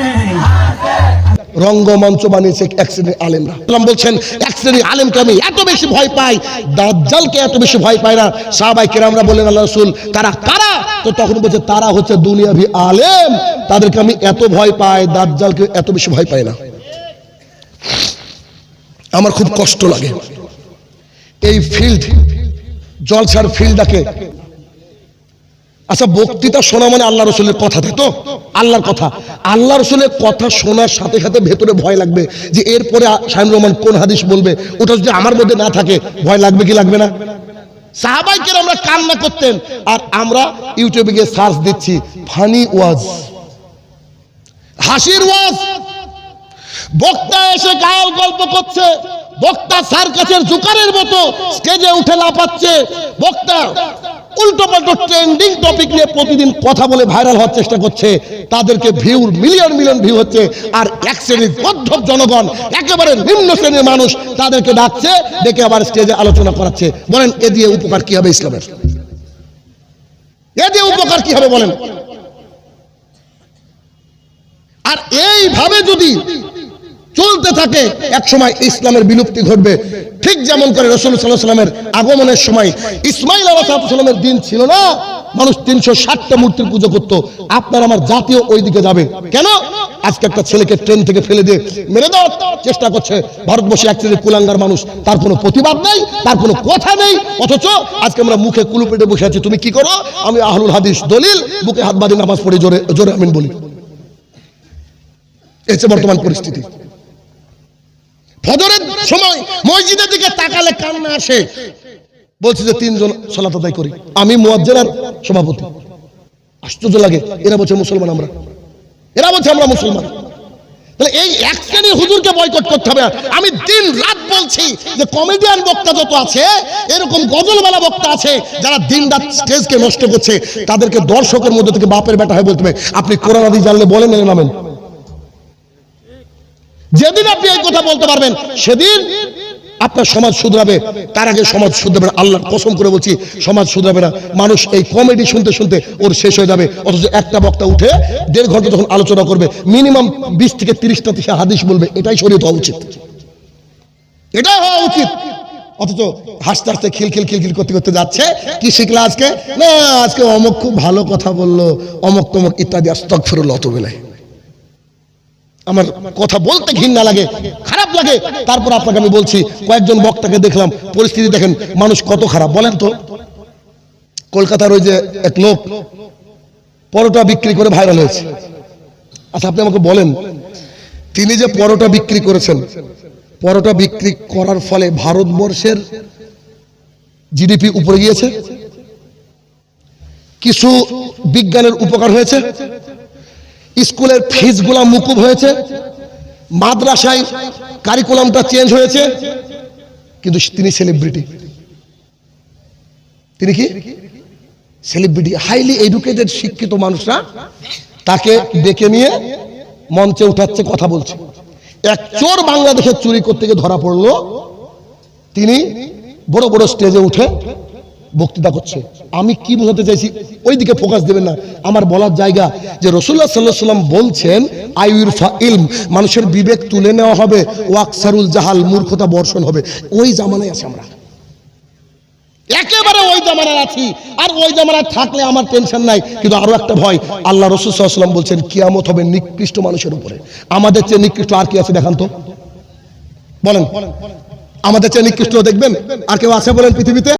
নাই রঙ্গমঞ্চ বানিয়েছে এক শ্রেণির আলেমরা। বলছেন, এক শ্রেণির আলেমকে আমি এত বেশি ভয় পাই, দাজ্জালকে এত বেশি ভয় পাই না। সাহাবাই কেরামরা বললেন, আল্লাহ রসুল, তারা কারা? তো তখন বলছে, তারা হচ্ছে দুনিয়াভি আলেম। তাদেরকে আমি এত ভয় পাই, দাজ্জালকে এত বেশি ভয় পাই না। আমার খুব কষ্ট লাগে। এই ফিল্ড জলসার ফিল্ডটাকে আচ্ছা বক্তৃতা শোনা মানে আল্লাহ রসুলের কথা তো? আল্লাহর কথা। আল্লাহ রসুলের কথা শোনার সাথে সাথে ভেতরে ভয় লাগবে যে এরপরে শাহিন রহমান কোন হাদিস বলবে? ওটা যদি আমার মধ্যে না থাকে, ভয় লাগবে কি লাগবে না? সাহাবাইকে আমরা কান্না করতেন। আর আমরা ইউটিউবে গিয়ে সার্চ দিচ্ছি, ফানি ওয়াজ। হাসির ওয়াজ। বক্তা এসে গায়ের গল্প করছে। বক্তা সার্কাসের জোকারের মতো স্টেজে উঠে লাফাচ্ছে। বক্তা উল্টো পাল্টো ট্রেন্ডিং টপিক নিয়ে প্রতিদিন কথা বলে ভাইরাল হওয়ার চেষ্টা করছে। তাদেরকে ভিউ মিলিয়ন মিলিয়ন ভিউ হচ্ছে। আর এক শ্রেণির মধ্যম জনগণ, একেবারে নিম্ন শ্রেণির মানুষ তাদেরকে ডাকছে, ডেকে আবার স্টেজে আলোচনা করাচ্ছে। বলেন, এ দিয়ে উপকার কি হবে ইসলামের? এ দিয়ে উপকার কি হবে বলেন? আর এইভাবে যদি চলতে থাকে, এক সময় ইসলামের বিলুপ্তি ঘটবে। ঠিক যেমন করে রসুল সাল্লাহ সাল্লামের আগমনের সময় ইসমাইল আলাহ সাল্লামের দিন ছিল না, মানুষ তিনশো ষাটটা মূর্তির পুজো করতো। আপনার আমার জাতীয় ওই দিকে যাবে। কেন? আজকে একটা ছেলেকে ট্রেন থেকে ফেলে দিয়ে মেরে দেওয়ার চেষ্টা করছে। ভারতবর্ষে এক শ্রেণির কুলাঙ্গার মানুষ, তার কোনো প্রতিবাদ নেই, তার কোনো কথা নেই। অথচ আজকে আমরা মুখে কুলু পেটে বসে আছি, তুমি কি করো? আমি আহলুল হাদিস দলিল বুকে হাত বাঁধি নামাজ পড়ে, জোরে জোরে আমিন বলি। হচ্ছে বর্তমান পরিস্থিতি। ফজরের সময় মসজিদের দিকে তাকালে কান্না আসে। বলছি যে, তিনজন সলাত আদায় করি। আমি মুয়াজ্জের সভাপতি। আশ্চর্য লাগে, এরা বলছে মুসলমান আমরা। এরা বলছে আমরা মুসলমান। তাহলে এই এক শ্রেণির হুজুরকে বয়কট করতে হবে। আমি দিন রাত বলছি যে, কমেডিয়ান বক্তা যত আছে, এরকম গজলওয়ালা বক্তা আছে, যারা দিন রাত স্টেজকে নষ্ট করছে, তাদেরকে দর্শকের মধ্যে থেকে বাপের বেটা হয়ে বলতে হবে। আপনি কোরআন আদি জানলে বলেন নামেন। যেদিন আপনি এই কথা বলতে পারবেন, সেদিন আপনার সমাজ শুধরাবে। তার আগে সমাজ শুধরাবে না। আল্লাহ কসম করে বলছি, সমাজ শুধরাবে না। মানুষ এই কমেডি শুনতে শুনতে ওর শেষ হয়ে যাবে। অথচ একটা বক্তা উঠে দেড় ঘণ্টা যখন আলোচনা করবে, মিনিমাম বিশ থেকে তিরিশটা থেকে হাদিস বলবে। এটাই শরীর হওয়া উচিত। এটাই হওয়া উচিত। অথচ হাসতে হাসতে খিল খিল খিল খিল করতে করতে যাচ্ছে। কি শিখলা আজকে? না, আজকে অমক খুব ভালো কথা বলল। অমক তমক ইত্যাদি। আস্তক ফেরল অত বেলায় আমার কথা বলতে ঘৃণা লাগে, খারাপ লাগে। তারপর আপনাকে আমি বলছি, কয়েকজন বক্তাকে দেখলাম, পরিস্থিতি দেখেন, মানুষ কত খারাপ, বলেন তো। কলকাতার ওই যে এক লোক, পরোটা বিক্রি করে ভাইরাল হয়েছে। আচ্ছা আপনি আমাকে বলেন, তিনি যে পরোটা বিক্রি করেছেন, পরোটা বিক্রি করার ফলে ভারতবর্ষের জিডিপি উপরে গিয়েছে? কিছু বিজ্ঞানের উপকার হয়েছে? স্কুলের ফিসগুলা মুকুব হয়েছে, মাদ্রাসায় কারিকুলামটা চেঞ্জ হয়েছে, কিন্তু তিনি সেলিব্রিটি তিনি কি? সেলিব্রিটি হাইলি এডুকেটেড শিক্ষিত মানুষরা তাকে ডেকে নিয়ে মঞ্চে উঠাচ্ছে, কথা বলছে। এক চোর বাংলাদেশে চুরি করতে গিয়ে ধরা পড়ল। তিনি বড় বড় স্টেজে উঠে বক্তৃতা করছে। আমি কি বোঝাতে চাইছি ওই দিকে ফোকাস দেবেন না। আমার বলার জায়গা যে রসুল্লাহ সাল্লাহ সাল্লাম বলছেন আইউরফা ইলম মানুষের বিবেক তুলে নেওয়া হবে, ওয়াকসারুল জাহাল, মূর্খতা বর্ষণ হবে। ওই জামানায় আছে আমরা। একেবারে ওই জামানায় আছি। আর ওই জামানায় থাকলে আমার টেনশন নাই। কিন্তু আরও একটা ভয়, আল্লাহ রসুল বলছেন, কিয়ামত হবে নিকৃষ্ট মানুষের উপরে। আমাদের চেয়ে নিকৃষ্ট আর কি আছে দেখান তো? বলেন। আমাদের চেয়ে নিকৃষ্ট দেখবেন? আর কেউ আছে বলেন পৃথিবীতে?